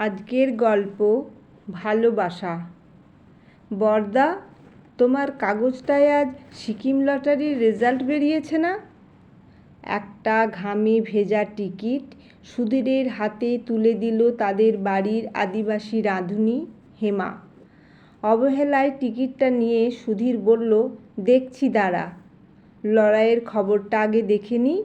আজকের গল্প ভালোবাসা। বরদা, তোমার কাগজটায় আজ সিকিম লটারির রেজাল্ট বেরিয়েছে না? একটা ঘামে ভেজা টিকিট সুধীরের হাতে তুলে দিল তাদের বাড়ির আদিবাসী রাঁধুনি হেমা। অবহেলায় টিকিটটা নিয়ে সুধীর বলল, দেখছি দাঁড়া। লড়াইয়ের খবরটা আগে দেখে নি।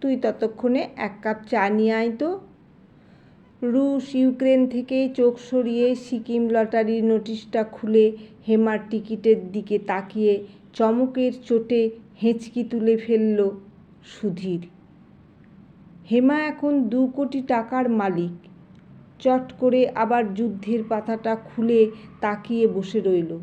তুই ততক্ষণে এক কাপ চা নিয়ে আয় তো। রুশ ইউক্রেন থেকে চোখ সরিয়ে সিকিম লটারির নোটিশটা খুলে হেমার টিকিটের দিকে তাকিয়ে চমকের চোটে হেঁচকি তুলে ফেলল সুধীর। হেমা এখন দু কোটি টাকার মালিক। চট করে আবার যুদ্ধের পাতাটা খুলে তাকিয়ে বসে রইল।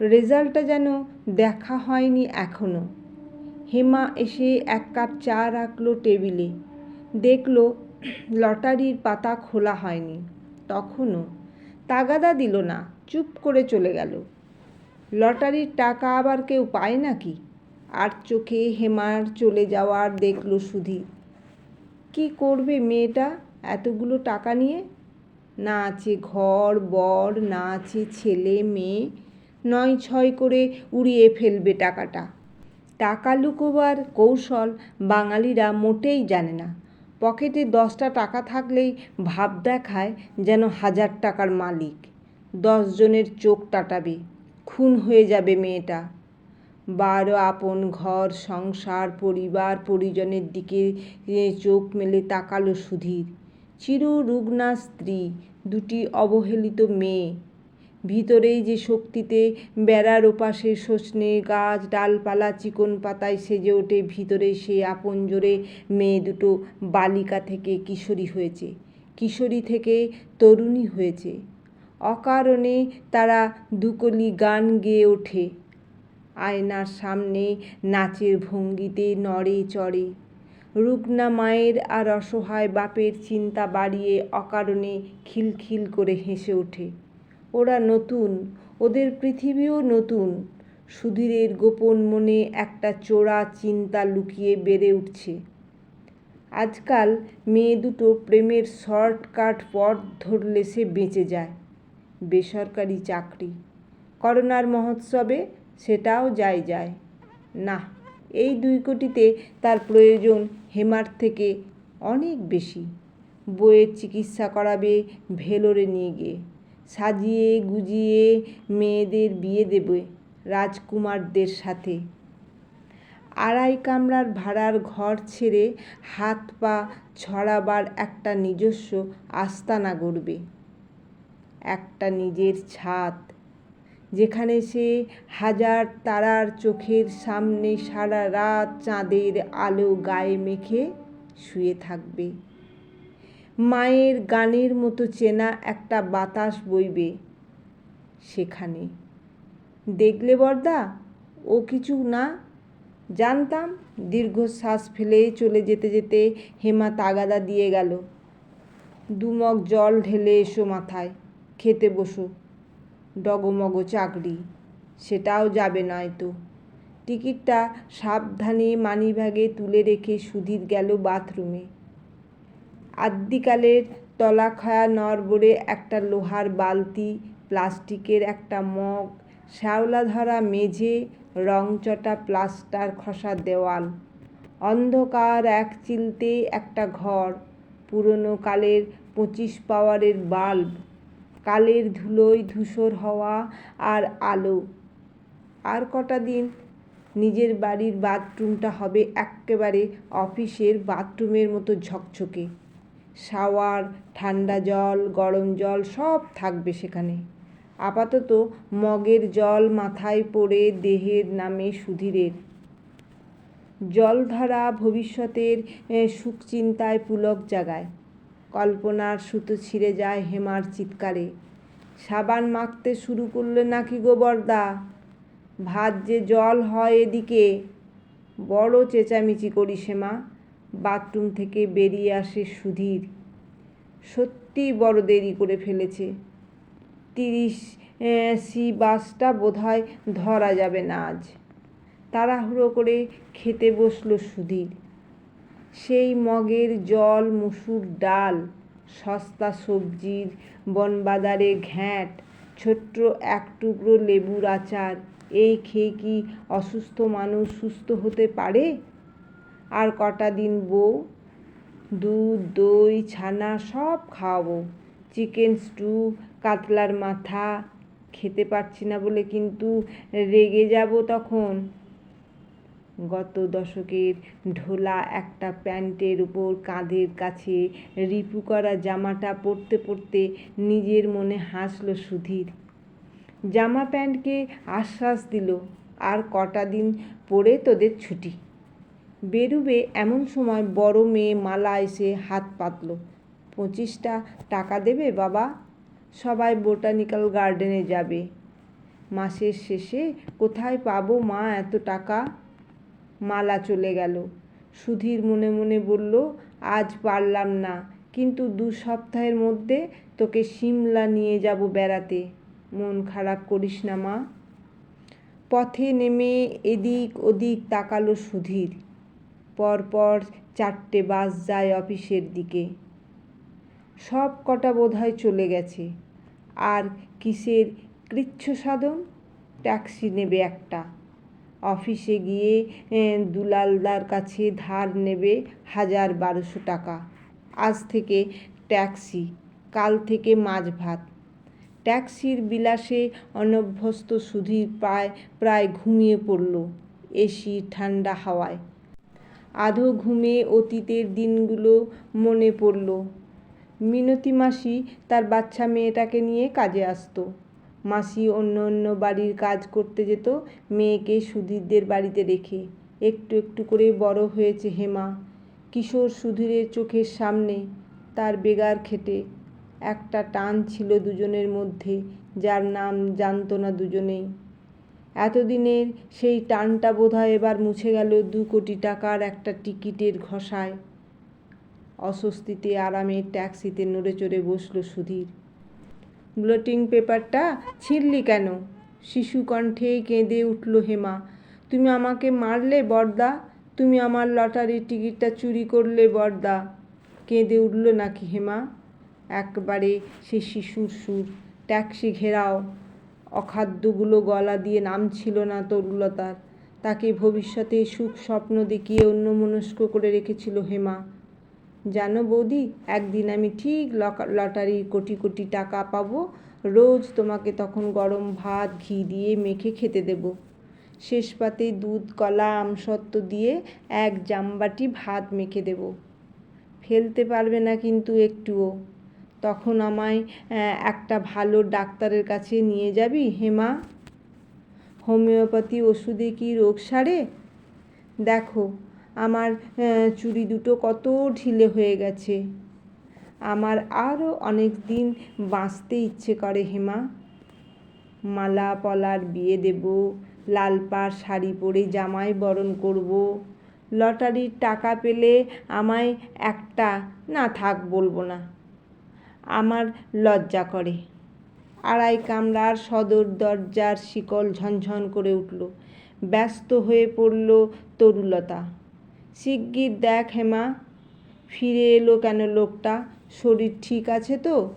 রেজাল্টটা যেন দেখা হয়নি এখনও। হেমা এসে এক কাপ চা রাখল টেবিলে। দেখল লটারির পাতা খোলা হয়নি। তখনও তাগাদা দিল না, চুপ করে চলে গেল। লটারির টাকা আবার কেউ পায় নাকি? আর চোখে হেমার চলে যাওয়ার দেখল সুধীর কি করবে মেয়েটা এতগুলো টাকা নিয়ে? না আছে ঘর, বর, না আছে ছেলে, মেয়ে, নয় ছয় করে উড়িয়ে ফেলবে টাকাটা। টাকা লুকোবার কৌশল বাঙালিরা মোটেই জানে না। পকেটে দশটা টাকা থাকলেই ভাব দেখায় যেন হাজার টাকার মালিক। দশজনের চোখ টাটাবে খুন হয়ে যাবে মেয়েটা। বারো আপন ঘর, সংসার, পরিবার, পরিজনের দিকে চোখ মেলে তাকালো সুধীর। চিররুগ্না স্ত্রী, দুটি অবহেলিত মেয়ে। ভিতরেই যে শক্তিতে বেড়ার ওপাশে সজনে গাছ, ডালপালা, চিকন পাতায় সেজে ওঠে, ভিতরে সেই আপন জোরে মেয়ে দুটো বালিকা থেকে কিশোরী হয়েছে। কিশোরী থেকে তরুণী হয়েছে। অকারণে তারা দুকলি গান গেয়ে ওঠে। আয়নার সামনে নাচের ভঙ্গিতে নড়ে চড়ে। রুগ্না মায়ের আর অসহায় বাপের চিন্তা বাড়িয়ে অকারণে খিলখিল করে হেসে ওঠে। ওরা নতুন, ওদের পৃথিবীও নতুন। সুধীরের গোপন মনে একটা চোরা চিন্তা লুকিয়ে বেড়ে উঠছে। আজকাল মেয়ে দুটো প্রেমের শর্টকাট পথ ধরলে সে বেঁচে যায়। বেসরকারি চাকরি। করোনার মহোৎসবে সেটাও যায় যায়। না, এই দুই কোটিতে তার প্রয়োজন হেমার থেকে অনেক বেশি। বইয়ের চিকিৎসা করাবে ভেলোরে নিয়ে গিয়ে। সাজিয়ে গুজিয়ে মেয়েদের বিয়ে দেবে রাজকুমারদের সাথে। আড়াই কামরার ভাড়ার ঘর ছেড়ে হাত পা ছড়াবার একটা নিজস্ব আস্তানা গড়বে। একটা নিজের ছাদ, যেখানে সে হাজার তারার চোখের সামনে সারা রাত চাঁদের আলো গায়ে মেখে শুয়ে থাকবে। মায়ের গানের মতো চেনা একটা বাতাস বইবে সেখানে। দেখলে বর্দা ও কিছু না। জানতাম দীর্ঘশ্বাস ফেলে চলে যেতে যেতে হেমা তাগাদা দিয়ে গেল। দুমগ জল ঢেলে এসো মাথায়, খেতে বসো। ডগমগ চাকরি, সেটাও যাবে নয়তো। টিকিটটা সাবধানে মানিব্যাগে তুলে রেখে সুধীর গেল বাথরুমে। আদ্যিকালের তলাখায়া নরবরে একটা লোহার বালতি, প্লাস্টিকের একটা মগ শ্যাওলা ধরা মেঝে, রংচটা প্লাস্টার খসা দেওয়াল। অন্ধকার এক চিলতে একটা ঘর, পুরনো কালের পঁচিশ পাওয়ারের বাল্ব, কালের ধুলোয় ধূসর হওয়া আর আলো। আর কটা দিন? নিজের বাড়ির বাথরুমটা হবে এক্কেবারে অফিসের বাথরুমের মতো ঝকঝকে। শাওয়ার, ঠান্ডা জল, গরম জল সব থাকবে সেখানে। আপাতত মগের জল মাথায় পড়ে দেহের নামে সুধীরের। জলধারা ভবিষ্যতের সুখ চিন্তায় পুলক জাগায়। কল্পনার সুতো ছিঁড়ে যায় হেমার চিৎকারে। সাবান মাখতে শুরু করলে নাকি গো বর্দা? ভাত যে জল হয় এদিকে। বড় চেঁচামেচি করি হেমা। বাথরুম থেকে বেরিয়ে আসে সুধীর। সত্যি বড় দেরি করে ফেলেছে। তিরিশ সি বাসটা বোধহয় ধরা যাবে না আজ। তাড়াহুড়ো করে খেতে বসল সুধীর। সেই মগের জল, মুসুর ডাল, সস্তা সবজির বনবাজারে ঘ্যাঁট, ছোট্ট এক টুকরো লেবুর আচার, এই খেয়ে কি অসুস্থ মানুষ সুস্থ হতে পারে? আর কটা দিন বউ? দুধ, দই, ছানা সব খাওয়াবো। চিকেন স্টু, কাতলার মাথা, খেতে পারছি না বলে কিন্তু রেগে যাব তখন। গত দশকের ঢোলা একটা প্যান্টের উপর কাঁধের কাছে রিপু করা জামাটা পরতে পরতে নিজের মনে হাসল সুধীর। জামা প্যান্টকে আশ্বাস দিল, আর কটা দিন পরে তোদের ছুটি। বেরুবে এমন সময় বড় মেয়ে মালা এসে হাত পাতল। পঁচিশটা টাকা দেবে বাবা? সবাই বোটানিক্যাল গার্ডেনে যাবে। মাসের শেষে কোথায় পাবো মা এত টাকা? মালা চলে গেল। সুধীর মনে মনে বলল, আজ পারলাম না, কিন্তু দু সপ্তাহের মধ্যে তোকে সিমলা নিয়ে যাব বেড়াতে। মন খারাপ করিস না মা। পথে নেমে এদিক ওদিক তাকালো সুধীর। পরপর চারটে বাস যায় অফিসের দিকে। সব কটা বোধহয় চলে গেছে। আর কিসের কৃচ্ছ সাধন? ট্যাক্সি নেবে একটা। অফিসে গিয়ে দুলালদার কাছে ধার নেবে হাজার বারোশো টাকা। আজ থেকে ট্যাক্সি, কাল থেকে মাছ ভাত। ট্যাক্সির বিলাসে অনভ্যস্ত সুধীর প্রায় প্রায় ঘুমিয়ে পড়ল এসি ঠান্ডা হাওয়ায়। আধো ঘুমে অতীতের দিনগুলো মনে পড়ল। মিনতি মাসি তার বাচ্চা মেয়েটাকে নিয়ে কাজে আসতো। মাসি অন্য অন্য বাড়ির কাজ করতে যেত, মেয়েকে সুধীরদের বাড়িতে রেখে। একটু একটু করে বড় হয়েছে হেমা। কিশোর সুধীরের চোখের সামনে তার বেগার খেটে। একটা টান ছিল দুজনের মধ্যে, যার নাম জানতো না দুজনেই। এতদিনের সেই টানটা বোধহয় এবার মুছে গেল দু কোটি টাকার একটা টিকিটের ঘষায়। অস্বস্তিতে আরামে ট্যাক্সিতে নড়ে চড়ে বসল সুধীর। ব্লটিং পেপারটা ছিঁড়লি কেন? শিশু কণ্ঠে কেঁদে উঠল হেমা। তুমি আমাকে মারলে বর্দা তুমি আমার লটারির টিকিটটা চুরি করলে বর্দা কেঁদে উঠল নাকি হেমা? একবারে সে শিশুর সুর। ট্যাক্সি ঘেরাও। অখাদ্যগুলো গলা দিয়ে নামছিল না তরুলতার। তাকে ভবিষ্যতে সুখ স্বপ্ন দেখিয়ে অন্যমনস্ক করে রেখেছিল হেমা। জানো বৌদি, একদিন আমি ঠিক লটারির কোটি কোটি টাকা পাবো, রোজ তোমাকে তখন গরম ভাত, ঘি দিয়ে মেখে খেতে দেব। শেষ পাতে দুধ, কলা, আমসত্ত্ব দিয়ে এক জামবাটি ভাত মেখে দেব। ফেলতে পারবে না কিন্তু একটুও। তখন আমায় একটা ভালো ডাক্তারের কাছে নিয়ে যাবি? হেমা, হোমিওপ্যাথি ওষুধে কি রোগ সারে? দেখো, আমার চুরি দুটো কত ঢিলে হয়ে গেছে। আমার আরও অনেক দিন বাঁচতে ইচ্ছে করে, হেমা। মালা পলার বিয়ে দেব, লাল পাড় শাড়ি পরে জামাই বরণ করব। লটারির টাকা পেলে আমায় একটা, না থাক বলব না। আমার লজ্জা করে। আড়াই কামরার সদর দরজার শিকল ঝনঝন করে উঠল। ব্যস্ত হয়ে পড়ল তরুলতা। শিগগির দেখ হেমা, ফিরে এলো কেন লোকটা? শরীর ঠিক আছে তো?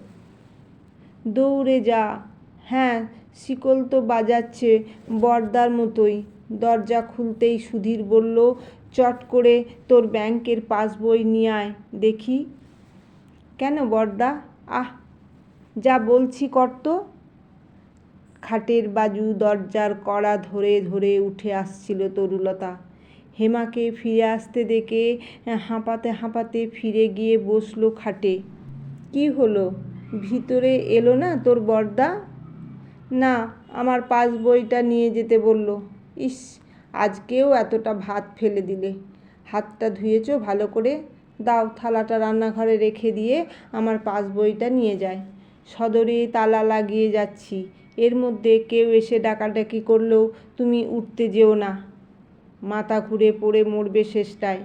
দৌড়ে যা। হ্যাঁ শিকল তো বাজাচ্ছে বর্দার মতোই। দরজা খুলতেই সুধীর বলল, চট করে তোর ব্যাংকের পাসবই নিয়ে আয়, দেখি। কেন বর্দা? আহ, যা বলছি কর্ত খাটের বাজু, দরজার কড়া ধরে ধরে উঠে আসছিল তরুলতা। হেমাকে ফিরে আসতে দেখে হাঁপাতে হাঁপাতে ফিরে গিয়ে বসল খাটে। কি হলো? ভিতরে এলো না তোর বর্দা? না, আমার পাস বইটা নিয়ে যেতে বলল। ইস, আজকেও এতটা ভাত ফেলে দিলে। হাতটা ধুয়েছ ভালো করে? দাও, থালাটা রান্নাঘরে রেখে দিয়ে আমার পাস বইটা নিয়ে যায়। সদরে তালা লাগিয়ে যাচ্ছি। এর মধ্যে কেউ এসে ডাকাডাকি করলেও তুমি উঠতে যেও না। মাথা ঘুরে পড়ে মরবে শেষটায়।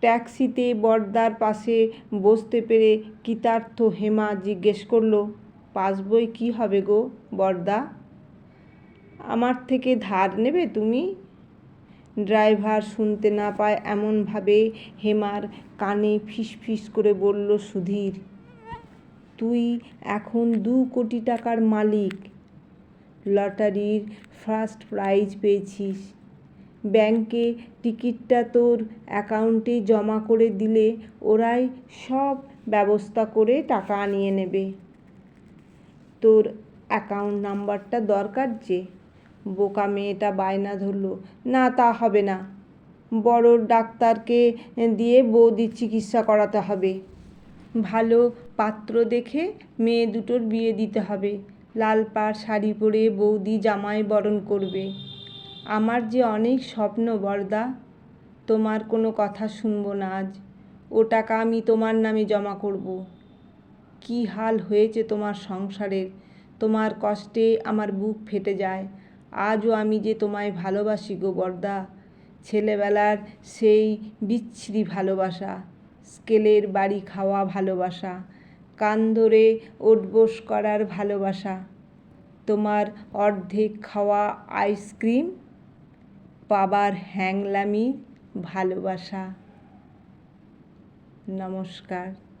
ট্যাক্সিতে বর্দার পাশে বসতে পেরে কৃতার্থ হেমা জিজ্ঞেস করল পাসবই কি হবে গো বর্দা? আমার থেকে ধার নেবে তুমি? ড্রাইভার শুনতে না পায় এমনভাবে হেমার কানে ফিসফিস করে বলল, সুধীর, তুই এখন দু কোটি টাকার মালিক। লটারির ফার্স্ট প্রাইজ পেয়েছিস। ব্যাংকে টিকিটটা তোর অ্যাকাউন্টে জমা করে দিলে ওরাই সব ব্যবস্থা করে টাকা নিয়ে নেবে। তোর অ্যাকাউন্ট নাম্বারটা দরকার যে বোকা মেয়েটা বায়না ধরলো, না, তা হবে না। বড় ডাক্তারকে দিয়ে বৌদির চিকিৎসা করাতে হবে। ভালো পাত্র দেখে মেয়ে দুটোর বিয়ে দিতে হবে। লাল পাড় শাড়ি পরে বৌদি জামাই বরণ করবে। আমার যে অনেক স্বপ্ন, বরদা। তোমার কোনো কথা শুনব না আজ। ও টাকা আমি তোমার নামে জমা করব। কি হাল হয়েছে তোমার সংসারের? তোমার কষ্টে আমার বুক ফেটে যায়। আজও আমি যে তোমায় ভালোবাসি গো বরদা। ছেলেবেলার সেই বিচ্ছিরি ভালোবাসা, স্কেলের বাড়ি খাওয়া ভালোবাসা, কান ধরে ওঠবোস করার ভালোবাসা, তোমার অর্ধেক খাওয়া আইসক্রিম, বাবার হ্যাংলামি ভালোবাসা। নমস্কার।